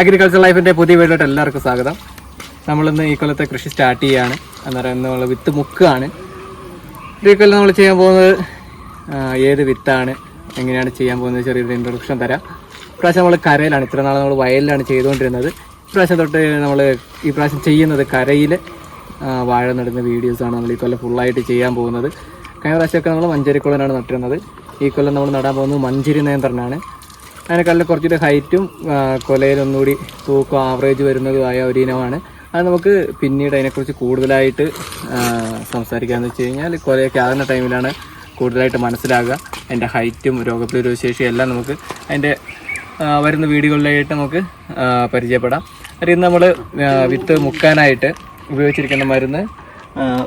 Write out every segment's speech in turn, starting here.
Agriculture ലൈഫിന്റെ പുതിയ വീട്ടിലോട്ട് എല്ലാവർക്കും സ്വാഗതം. നമ്മളിന്ന് ഈ കൊല്ലത്തെ കൃഷി സ്റ്റാർട്ട് ചെയ്യാണ്. അന്നേരം നമ്മൾ വിത്ത് മുക്കുകയാണ് ഈ കൊല്ലം നമ്മൾ ചെയ്യാൻ പോകുന്നത് ഏത് വിത്താണ് എങ്ങനെയാണ് ചെയ്യാൻ പോകുന്നത് ചെറിയൊരു ഇൻട്രൊഡക്ഷൻ തരാം. ഇപ്രാവശ്യം നമ്മൾ കരയിലാണ്. ഇത്ര നാൾ നമ്മൾ വയലിലാണ് ചെയ്തുകൊണ്ടിരുന്നത്. ഇപ്രാവശ്യം തൊട്ട് നമ്മൾ ഈ പ്രാവശ്യം ചെയ്യുന്നത് കരയിൽ വാഴ നടുന്ന വീഡിയോസാണ് നമ്മൾ ഈ കൊല്ലം ഫുള്ളായിട്ട് ചെയ്യാൻ പോകുന്നത്. കഴിഞ്ഞ പ്രാവശ്യമൊക്കെ നമ്മൾ മഞ്ചേരിക്കുളനാണ് നട്ടിരുന്നത്. ഈ കൊല്ലം നമ്മൾ നടാൻ പോകുന്നത് മഞ്ചേരി നേന്ത്രനാണ് അതിനെക്കാളും കുറച്ചുകൂടി ഹൈറ്റും കൊലയിലൊന്നുകൂടി തൂക്കം ആവറേജ് വരുന്നതുമായ ഒരു ഇനമാണ്. അത് നമുക്ക് പിന്നീട് അതിനെക്കുറിച്ച് കൂടുതലായിട്ട് സംസാരിക്കാമെന്ന് വെച്ച് കഴിഞ്ഞാൽ കൊലയൊക്കെ ആകുന്ന ടൈമിലാണ് കൂടുതലായിട്ട് മനസ്സിലാകുക. അതിന്റെ ഹൈറ്റും രോഗപ്രതിരോധശേഷിയും എല്ലാം നമുക്ക് അതിന്റെ വരുന്ന വീടുകളിലായിട്ട് നമുക്ക് പരിചയപ്പെടാം. ഇന്ന് നമ്മൾ വിത്ത് മുക്കാനായിട്ട് ഉപയോഗിച്ചിരിക്കുന്ന മരുന്ന്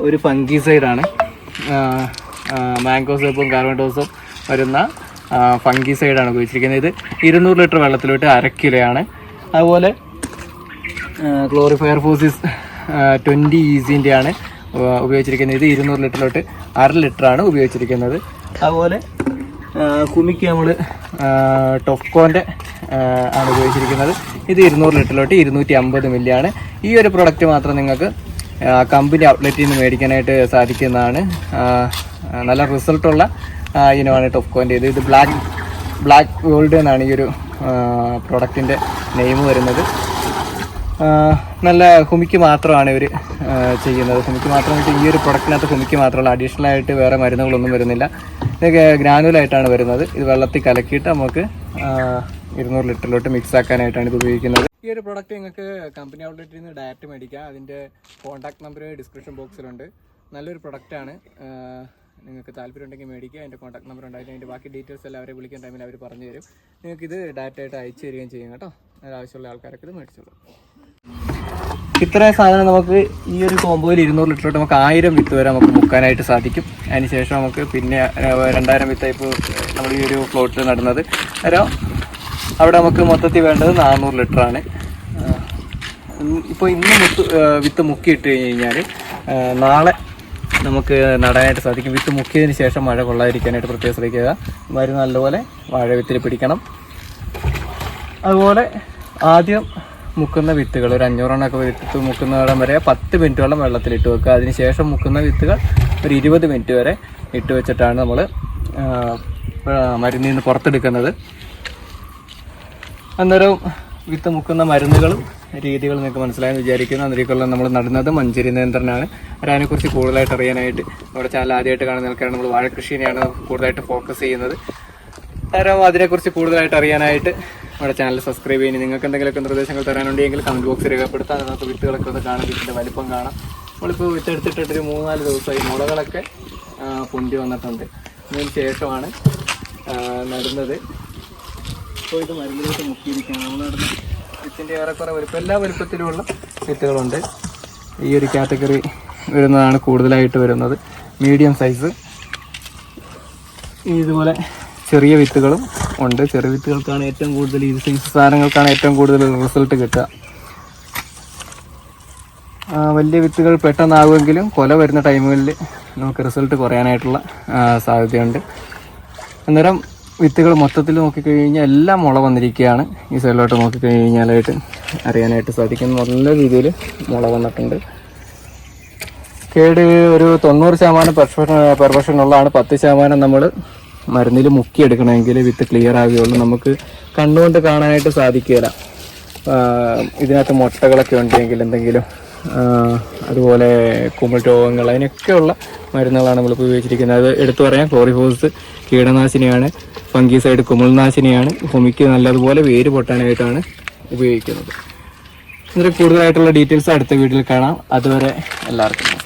ഒരു ഫംഗിസൈഡാണ്. മാംഗോ സോപ്പും കാർബൺഡോസും വരുന്ന ഫംഗിസൈഡാണ് ഉപയോഗിച്ചിരിക്കുന്നത് ഇത് ഇരുന്നൂറ് ലിറ്റർ വെള്ളത്തിലോട്ട് അര കിലോയാണ് അതുപോലെ ക്ലോറിഫയർ ഫോസിസ് ട്വന്റി ഈസിന്റെയാണ് ഉപയോഗിച്ചിരിക്കുന്നത്. ഇത് ഇരുന്നൂറ് ലിറ്ററിലോട്ട് അര ലിറ്ററാണ് ഉപയോഗിച്ചിരിക്കുന്നത്. അതുപോലെ കുമിക്ക് നമ്മൾ ടൊഫ്കോന്റെ ആണ് ഉപയോഗിച്ചിരിക്കുന്നത്. ഇത് ഇരുന്നൂറ് ലിറ്ററിലോട്ട് ഇരുന്നൂറ്റി അമ്പത് മില്ലിയാണ് ഈ ഒരു പ്രൊഡക്റ്റ് മാത്രം നിങ്ങൾക്ക് കമ്പനി ഔട്ട്ലെറ്റിൽ നിന്ന് മേടിക്കാനായിട്ട് സാധിക്കുന്നതാണ്. നല്ല റിസൾട്ടുള്ള ഇനമാണ് ടൊഫ്കോന്റെ ഇത് ഇത് ബ്ലാക്ക് ബ്ലാക്ക് ഗോൾഡ് എന്നാണ് ഈ ഒരു പ്രൊഡക്റ്റിന്റെ നെയിം വരുന്നത്. നല്ല ഹുമിക്ക് മാത്രമാണ് ഇവർ ചെയ്യുന്നത്. ഹുമിക്ക് മാത്രം വെച്ചാൽ ഈ ഒരു പ്രൊഡക്റ്റിനകത്ത് ഹുമിക്ക് മാത്രമല്ല. അഡീഷണൽ ആയിട്ട് വേറെ മരുന്നുകളൊന്നും വരുന്നില്ല. ഇതൊക്കെ ഗ്രാനുവലായിട്ടാണ് വരുന്നത്. ഇത് വെള്ളത്തിൽ കലക്കിയിട്ട് നമുക്ക് ഇരുന്നൂറ് ലിറ്ററിലോട്ട് മിക്സ് ആക്കാനായിട്ടാണ് ഇത് ഉപയോഗിക്കുന്നത്. ഈ ഒരു പ്രൊഡക്റ്റ് നിങ്ങൾക്ക് കമ്പനി ഔട്ട്ലെറ്റിൽ നിന്ന് ഡയറക്റ്റ് മേടിക്കാം. അതിന്റെ കോൺടാക്ട് നമ്പർ ഡിസ്ക്രിപ്ഷൻ ബോക്സിലുണ്ട് നല്ലൊരു പ്രൊഡക്റ്റാണ് നിങ്ങൾക്ക് താല്പര്യം ഉണ്ടെങ്കിൽ മേടിക്കുക അതിന്റെ കോൺടാക്ട് നമ്പർ ഉണ്ടായിട്ട് അതിന്റെ ബാക്കി ഡീറ്റെയിൽസ് എല്ലാം അവരെ വിളിക്കുന്ന ടൈമിൽ അവർ പറഞ്ഞു തരും. നിങ്ങൾക്ക് ഇത് ഡയറക്റ്റ് ആയിട്ട് അയച്ചു തരികയും ചെയ്യും കേട്ടോ. ആവശ്യമുള്ള ആൾക്കാരൊക്കെ ഇത് മേടിച്ചോളൂ. ഇത്രയും സാധനം നമുക്ക് ഈ ഒരു കോമ്പോയിൽ ഇരുന്നൂറ് ലിറ്ററിലോട്ട് നമുക്ക് ആയിരം വിത്ത് വരെ നമുക്ക് മുക്കാനായിട്ട് സാധിക്കും. അതിനുശേഷം നമുക്ക് പിന്നെ രണ്ടായിരം വിത്ത് ഇപ്പോൾ നമ്മൾ ഈ ഒരു പ്ലോട്ടിൽ നടുന്നത്. അന്നേരം അവിടെ നമുക്ക് മൊത്തത്തിൽ വേണ്ടത് നാനൂറ് ലിറ്ററാണ് ഇപ്പോൾ ഇന്ന് മുത്ത് വിത്ത് മുക്കിയിട്ട് കഴിഞ്ഞ് കഴിഞ്ഞാൽ നാളെ നമുക്ക് നടാനായിട്ട് സാധിക്കും. വിത്ത് മുക്കിയതിന് ശേഷം മഴ കൊള്ളാതിരിക്കാനായിട്ട് പ്രത്യേകം ശ്രദ്ധിക്കുക. മരുന്ന് നല്ലപോലെ വാഴ വിത്തിൽ പിടിക്കണം. അതുപോലെ ആദ്യം മുക്കുന്ന വിത്തുകൾ. ഒരു അഞ്ഞൂറെണ്ണൊക്കെ വിത്ത് മുക്കുന്നിടം വരെ പത്ത് മിനിറ്റോളം വെള്ളത്തിലിട്ട് വെക്കുക. അതിനുശേഷം മുക്കുന്ന വിത്തുകൾ ഒരു ഇരുപത് മിനിറ്റ് വരെ ഇട്ട് വെച്ചിട്ടാണ് നമ്മൾ മരുന്നിൽ നിന്ന് പുറത്തെടുക്കുന്നത്. അന്നേരം വിത്ത് മുക്കുന്ന മരുന്നുകളും രീതികളും നിങ്ങൾക്ക് മനസ്സിലായെന്ന് വിചാരിക്കുന്നു. അതിലേക്കുള്ള നമ്മൾ നടുന്നത് മഞ്ചേരി നിയന്ത്രണമാണ്. അതിനെക്കുറിച്ച് കൂടുതലായിട്ട് അറിയാനായിട്ട് നമ്മുടെ ചാനൽ ആദ്യമായിട്ട് കാണുന്ന ആൾക്കാരാണ് നമ്മൾ വാഴ കൃഷിനെയാണ് കൂടുതലായിട്ട് ഫോക്കസ് ചെയ്യുന്നത്. കാരണം അതിനെക്കുറിച്ച് കൂടുതലായിട്ട് അറിയാനായിട്ട് നമ്മുടെ ചാനൽ സബ്സ്ക്രൈബ് ചെയ്യുന്നത് നിങ്ങൾക്ക് എന്തെങ്കിലുമൊക്കെ നിർദ്ദേശങ്ങൾ തരാനുണ്ടെങ്കിൽ കമന്റ് ബോക്സ് രേഖപ്പെടുത്താം. അതിനകത്ത് വിത്തുകളൊക്കെ ഒന്ന് കാണാൻ ഇതിന്റെ വലിപ്പം കാണാം. നമ്മളിപ്പോൾ വിത്ത് എടുത്തിട്ട് ഒരു മൂന്നാൽ ദിവസമായി മുളകളൊക്കെ പൊന്തി വന്നിട്ടുണ്ട്. അതിന് ശേഷമാണ് നടുന്നത്. ഇപ്പോൾ ഇത് മരുന്നിലോട്ട് മുക്കിയിരിക്കുകയാണ്. നമ്മൾ നടുന്ന വിത്തിന്റെ ഏറെക്കുറെ വലുപ്പം എല്ലാ വലുപ്പത്തിലുമുള്ള വിത്തുകളുണ്ട് ഈ ഒരു കാറ്റഗറി വരുന്നതാണ് കൂടുതലായിട്ട് വരുന്നത്. Medium size. ഇതുപോലെ ചെറിയ വിത്തുകളും ഉണ്ട്. ചെറിയ വിത്തുകൾക്കാണ് ഏറ്റവും കൂടുതൽ ഈ സൈസ് സാധനങ്ങൾക്കാണ് ഏറ്റവും കൂടുതൽ റിസൾട്ട് കിട്ടുക. വലിയ വിത്തുകൾ പെട്ടെന്നാകുമെങ്കിലും കൊല വരുന്ന ടൈമുകളിൽ നമുക്ക് റിസൾട്ട് കുറയാനായിട്ടുള്ള സാധ്യതയുണ്ട്. അന്നേരം വിത്തുകൾ മൊത്തത്തിൽ നോക്കിക്കഴിഞ്ഞാൽ എല്ലാം മുള വന്നിരിക്കുകയാണ്. ഈ സൈഡിലോട്ട് നോക്കിക്കഴിഞ്ഞാലായിട്ട് അറിയാനായിട്ട് സാധിക്കും നല്ല രീതിയിൽ മുള വന്നിട്ടുണ്ട്. കേട് ഒരു തൊണ്ണൂറ് ശതമാനം പെർഫെക്ഷൻ പെർഫെക്ഷൻ ഉള്ളതാണ് പത്ത് ശതമാനം നമ്മൾ മരുന്നിൽ മുക്കിയെടുക്കണമെങ്കിൽ വിത്ത് ക്ലിയർ ആവുകയുള്ളൂ. നമുക്ക് കണ്ണുകൊണ്ട് കാണാനായിട്ട് സാധിക്കുകയില്ല. ഇതിനകത്ത് മുട്ടകളൊക്കെ ഉണ്ടെങ്കിൽ എന്തെങ്കിലും അതുപോലെ കുമിൾ രോഗങ്ങൾ അതിനൊക്കെയുള്ള മരുന്നുകളാണ് നമ്മളിപ്പോൾ ഉപയോഗിച്ചിരിക്കുന്നത്. അത് എടുത്തു പറയാം. ക്ലോറിഫോസ് കീടനാശിനിയാണ്. ഫംഗിസൈഡ് കുമിൾനാശിനിയാണ് ഹുമിക്ക് നല്ലതുപോലെ വേര് പൊട്ടാനായിട്ടാണ് ഉപയോഗിക്കുന്നത്. ഇതിൽ കൂടുതലായിട്ടുള്ള ഡീറ്റെയിൽസ് അടുത്ത വീഡിയോയിൽ കാണാം. അതുവരെ എല്ലാവർക്കും